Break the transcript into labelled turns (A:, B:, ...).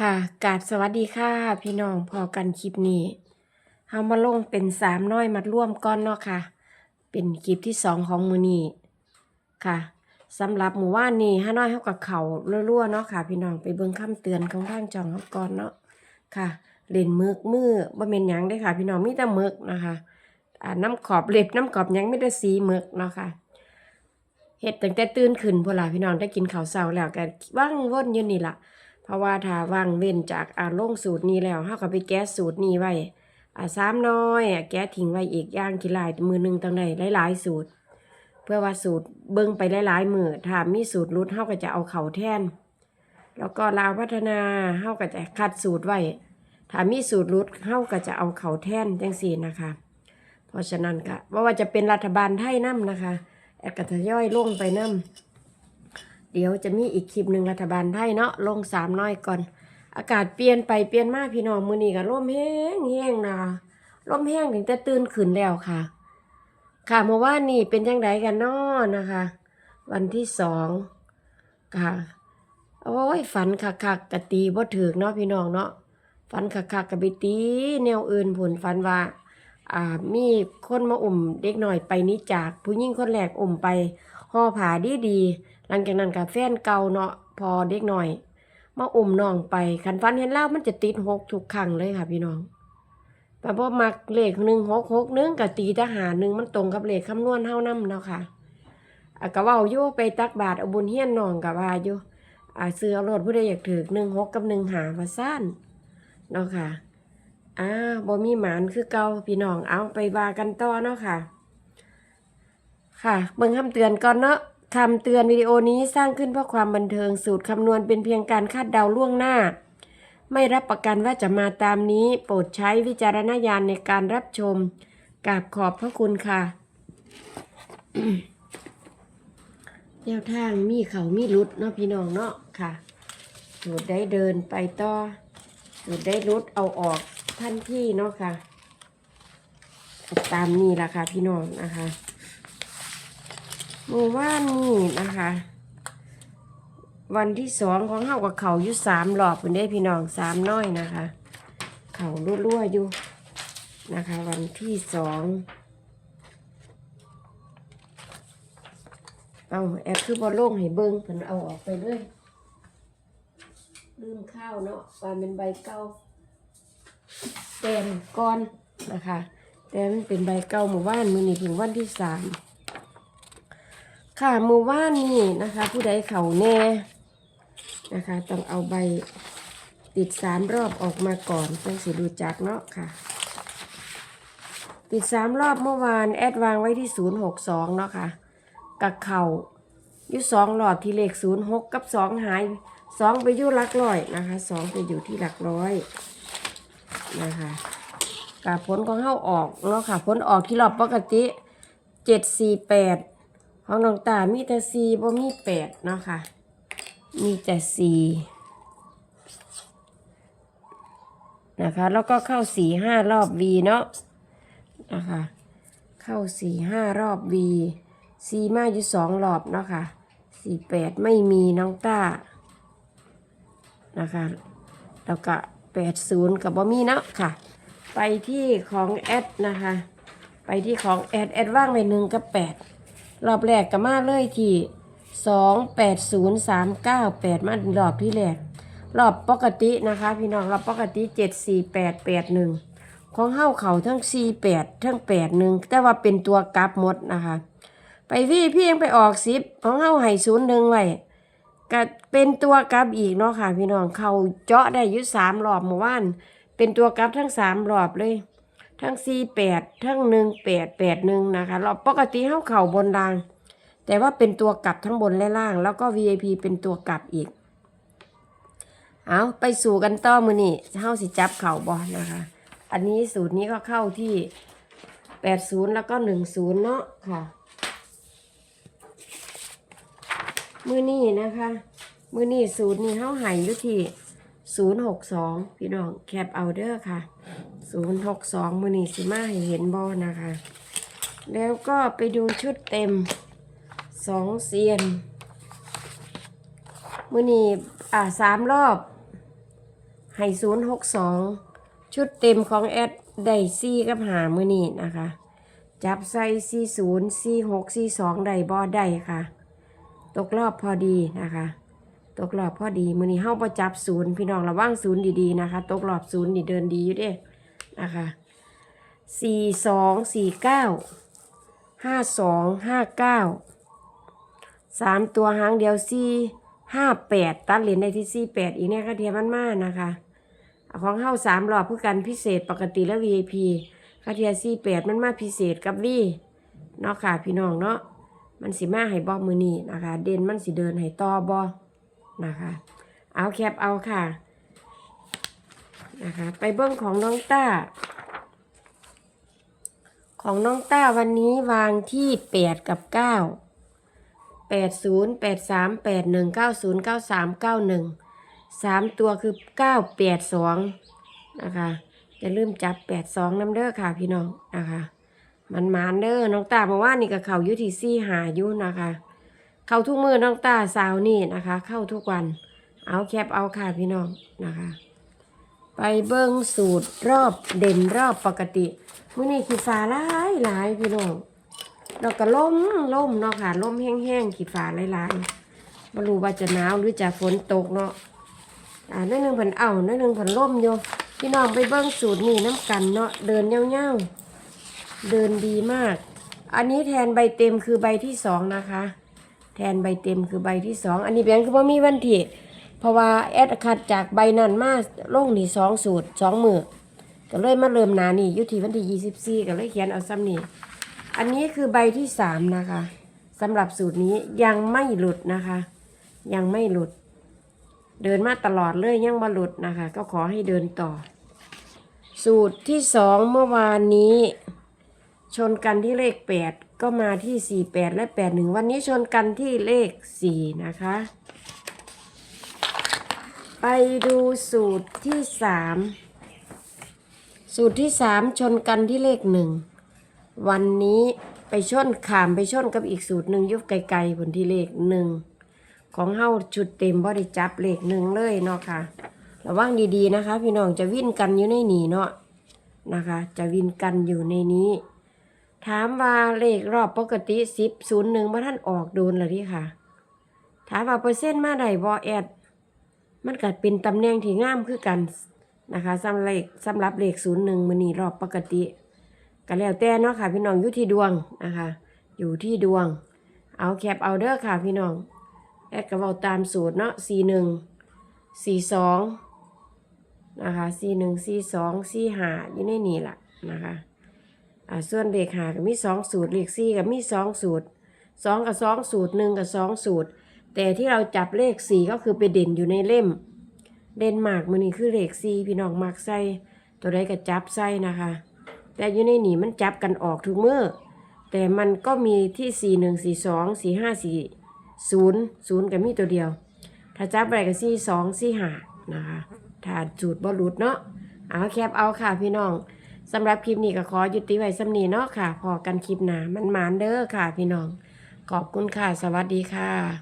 A: ค่ะกราบสวัสดีค่ะ พี่น้องพอกันคลิปนี้เฮามาลงเป็นสามน้อยมัดร่วมก้อนเนาะค่ะ เป็นคลิปที่สองของมือนี้ค่ะสำหรับหมู่ว่านนี้ห้าน้อยเฮากับเขารั่วๆเนาะค่ะ พี่น้องไปเบิ่งคำเตือนของทางจองเฮาก่อนเนาะค่ะเล่นมึกมือบ่แม่นหยังได้ค่ะ พี่น้องมีแต่มึกนะคะอ่าน้ำขอบเล็บน้ำขอบยังไมีแต่สีมึกเนาะค่ะเฮ็ดตั้งแต่ตื่นขึ้นพุ่นล่ะพี่น้องได้กินข้าวเช้าแล้วก็ว่างว่นยู่นี่ล่ะ เพราะว่าถ้าว่างเว้นจากอ่าลงสูตรนี้แล้วเฮาก็ไปแก้สูตรนี้ไว้อ่าสามน้อยอะแก้ทิ้งไว้อีกอย่างกี่ลายมือหนึ่งตั้งได้หลายๆสูตร เพื่อว่าสูตรเบิ่งไปหลายๆมือถ้ามีสูตรรุดเฮาก็จะเอาเข่าแทน แล้วก็ลาวพัฒนาเฮาก็จะคัดสูตรไว้ถ้ามีสูตรรุดเฮาก็จะเอาเข่าแทนจังซี่นะคะ เพราะฉะนั้นก็ว่าว่าจะเป็นรัฐบาลไทยนํนะคะแอดก็ทยอยลงไปนํ เดี๋ยวจะมีอีกคลิปหนึ่งรัฐบาลไทยเนาะลงสามน้อยก่อน อากาศเปลี่ยนไปเปลี่ยนมาพี่น้องมือนี้ก็ลมแห้งแห้งนะลมแห้งถึงแต่ตื่นขึ้นแล้วค่ะ ค่ะเมื่อวานนี้เป็นจังไดกันนาะนะคะ วันที่สองค่ะโอ้ยฝันคักๆกะตีบ่ถึกเนาะพี่น้องเนาะฝันคักๆกะไปตีแนวอื่นผลฝันว่าอ่ามีคนมาอุ่มเด็กหน่อยไปนี้จากผู้หญิงคนแรกอุ่มไปห่อผ้าดีดี หลังจากนั้นกับแฟนเก่าเนาะพอเด็กหน่อย มาอุ่มน้องไปคันฟันเห็นเล่ามันจะติดหกทุกครั้งเลยค่ะ พี่น้องแต่พอมักเลขหนึ่งหกหกหนึ่งกับตีทหารหนึ่งมันตรงกับเลขคำนวณเท่านั้นเนาะค่ะอะเว่าอยู่ไปตักบาทเอาบุญเฮียนน้องกับว่าอยู่อ่าซื้ออารถผู้ใดอยากถือหนึ่งหกกับหนึ่งหามาสั้นเนาะค่ะอ่าบ่มีหมานคือเก่าพี่น้องเอาไปบากันต่อเนาะค่ะ ค่ะเบิ่งคำเตือนก่อนเนาะ คำเตือนวิดีโอนี้สร้างขึ้นเพื่อความบันเทิงสูตรคำนวณเป็นเพียงการคาดเดาล่วงหน้า ไม่รับประกันว่าจะมาตามนี้ โปรดใช้วิจารณญาณในการรับชมกราบขอบพระคุณค่ะแนวทางมีเขามีรุดเนาะพี่น้องเนาะค่ะสูตรได้เดินไปต่อสูตรได้รุดเอาออกทันทีเนาะค่ะ ตามนี้ละค่ะพี่น้องนะคะ มื่อวานนี้นะคะ วันที่สองของเฮากับเขาอยู่สามหลอบเป็นได้พี่น้องสามน้อยนะคะ เขารั่วๆอยู่นะคะ วันที่สองเอาแอปคือบอลลงให้เบิ้งเพิ่นเอาออกไปเลยลืมข้าวเนาะว่าเป็นใบเก่าแตมก้อนนะคะ แต่มันเป็นใบเก่าหมู่บ้านมือนี่ถึงวันที่สาม ค่ะหมู่บ้านนี่นะคะ ผู้ใดเข่าแน่นะคะ ต้องเอาใบติดสามรอบออกมาก่อนจังสิรู้จักเนาะค่ะ ติดสามรอบเมื่อวานแอดวางไว้ที่ศูนย์หกสองเนาะค่ะกับเข่ายู่สองหลอดที่เลขศูนย์หกกับสองหายสองไปอยู่หลักร้อยนะคะสองไปอยู่ที่หลักร้อยนะคะกับผลของเฮาออกเนาะค่ะ ผลออกที่รอบปกติเจ็ดสี่แปด ของน้องตามีแต่สี่บ่มีแปดเนาะค่ะ มีแต่สี่นะคะ แล้วก็เข้าสี่ห้ารอบวีเนาะนะคะ เข้าสี่ห้ารอบวีสี่มาอยู่สองรอบเนาะค่ะสี่แปดไม่มีน้องต้านะคะ แล้วก็แปดศูนย์กับบ่มีเนาะค่ะ ไปที่ของแอดนะคะ ไปที่ของแอดแอดว่างไปหนึ่งกับแปด รอบแรกก็มาเลยที่สองแปดศูนย์สามเก้าแปดมารอบที่แรก รอบปกตินะคะ พี่น้องรอบปกติเจ็ดสี่แปดแปดหนึ่งของเฮ้าเขาทั้งสี่แปดทั้งแปดหนึ่งแต่ว่าเป็นตัวกลับหมดนะคะ ไปพี่พี่ยังไปออกซิปของเฮ้าให้ศูนย์หนึ่งไว้ก็เป็นตัวกลับอีกเนาะค่ะ พี่น้องเขาเจาะได้ยุสามรอบเมื่อวานเป็นตัวกลับทั้งสามรอบเลย ทั้งสี่แปดทั้งหนึ่งแปดแปดหนึ่งนะคะเรอบปกติเข้าเข่าบนราง แต่ว่าเป็นตัวกลับทั้งบนและล่าง แล้วก็ VIP เป็นตัวกลับอีก เอาไปสู่กันต่อมือนี่เฮาสิจับเข่าบอนะคะ อันนี้สูตรนี้ก็เข้าที่แปดศูนย์แล้วก็หนึ่งศูนย์เนาะค่ะ มือนี่นะคะ มือนี่สูตรนี้เฮาหายอยู่ที่ศูนย์หกสองพี่น้องแคปเอาเด้อค่ะ ศูนย์หกสองมือนี่สิมาให้เห็นบอนะคะ แล้วก็ไปดูชุดเต็มสองเซียน มือนี่อ่าสามรอบให้ศูนย์หกสองชุดเต็มของแอดได้ซี่กับหามือนี่นะคะ จับใส่ซี่ศูนย์ซี่หกซี่สองได้บอได้ค่ะ ตกรอบพอดีนะคะตกรอบพอดี มือนี้เฮาประจับศูนย์พี่น้องระวังศูนย์ดีๆนะคะ ตกรอบศูนย์นี่เดินดีอยู่เด้ นะคะสี่สองสี่เก้าห้าสองห้าเก้าสามตัวหางเดียวสี่ห้าแปดตัดเหรียญในที่สี่แปดอีกเนี่ยค่ะเทียมันมากนะคะของเฮาสามรอบเพื่อกันพิเศษปกติและ VIP คาเทียสี่แปดมันมาพิเศษกับวีเนาะค่ะพี่น้องเนาะมันสิมาให้บอมือนี้นะคะ เด่นมันสิเดินให้ต่อบอนะคะ เอาแคปเอาค่ะ นะคะไปเบิ้งของน้องต้า ของน้องต้าวันนี้วางที่แปดกับเก้าแปดศูนย์แปดสามแปดหนึ่งเก้าศูนย์เก้าสามเก้าหนึ่งสามตัวคือเก้าแปดสองนะคะอย่าลืมจับแปดสองน้ำเด้อค่ะพี่น้องนะคะมันมานเด้อน้องตาบอกว่านี่กับเขายุทีซี่หาอยุนะคะ เข้าทุกมือน้องตาสาวนี่นะคะ เข้าทุกวัน เอาแคปเอาค่ะพี่น้องนะคะ ไปเบิ้งสูตรรอบเด่นรอบปกติมื้อนี้ขีฟ้าหลายหลายพี่น้องเราก็ล่มล่มเนาะค่ะล่มแห้งๆขีฟ้าหลายๆไม่รู้ว่าจะหนาวหรือจะฝนตกเนาะอ่านั่นหนึ่งผันเอานั่นหนึ่งผันล่มอยู่พี่น้องไปเบิ้งสูตรนี่น้ำกันเนาะเดินเง่าๆเดินดีมาก อันนี้แทนใบเต็มคือใบที่สองนะคะ แทนใบเต็มคือใบที่สองอันนี้แบงคือว่ามีวันที่ ราะว่าแอดคัดจากใบนั้นมาลงนี่สองสูตรสองมือก็เลยมาเริ่มหนานี่ยุทีวันที่ยี่สิบสี่ก็เลยเขียนเอาซ้ำนี่อันนี้คือใบที่สามนะคะสำหรับสูตรนี้ยังไม่หลุดนะคะ ยังไม่หลุด เดินมาตลอดเลยยังบ่หลุดนะคะ ก็ขอให้เดินต่อ สูตรที่สองเมื่อวานนี้ ชนกันที่เลขแปดก็มาที่สี่แปดและแปดหนึ่งวันนี้ชนกันที่เลขสี่นะคะ ไปดูสูตรที่สามสูตรที่สามชนกันที่เลขหนึ่งวันนี้ไปชนขามไปชนกับอีกสูตรหนึ่งยุบไกลๆผลที่เลขหนึ่งของเฮาชุดเต็มบริจับเลขหนึ่งเลยเนาะค่ะระวังดีๆนะคะ พี่น้องจะวิ่นกันอยู่ในนี้เนาะนะคะ จะวิ่นกันอยู่ในนี้ ถามว่าเลขรอบปกติสิบศูนย์หนึ่งมาท่านออกโดนเลยที่ค่ะ ถามว่าเปอร์เซ็นต์มาได้บอแอด มันก็เป็นตำแหน่งที่งามคือกันนะคะสำหรับเลขสำหรับเลขศูนย์หนึ่งมันนี่รอบปกติก็แล้วแต่เนาะค่ะ พี่น้องอยู่ที่ดวงนะคะ อยู่ที่ดวง เอาแคปเอาเด้อค่ะพี่น้องแอดก็เอาตามสูตรเนาะสี่หนึ่งสี่สองนะคะสี่หนึ่งสี่สองสี่หาอยู่ในนี่แหละนะคะอ่าส่วนเลขหาก็มีสองสูตรเลขสี่ก็มีสองสูตรสองกับสองสูตรหนึ่งกับสองสูตร แต่ที่เราจับเลขสี่ก็คือไปเด่นอยู่ในเล่ม เด่นมากมือนี้คือเลขสี่พี่น้องมักใส่ตัวใดก็จับใส่นะคะ แต่อยู่ในหนีมันจับกันออกทุกเมื่อแต่มันก็มีที่สี่หนึ่งสี่สองสี่ห้าสี่ศูนย์ศูนย์ก็มีตัวเดียว ถ้าจับอะไรก็สี่สองสี่ห้านะคะถ้าสูตรบอลุดเนาะเอาแคปเอาค่ะพี่น้องสำหรับคลิปนี้ก็ขอยุติไว้สำนีเนาะค่ะ พอกันคลิปหนามันหมานเด้อค่ะพี่น้อง ขอบคุณค่ะ สวัสดีค่ะ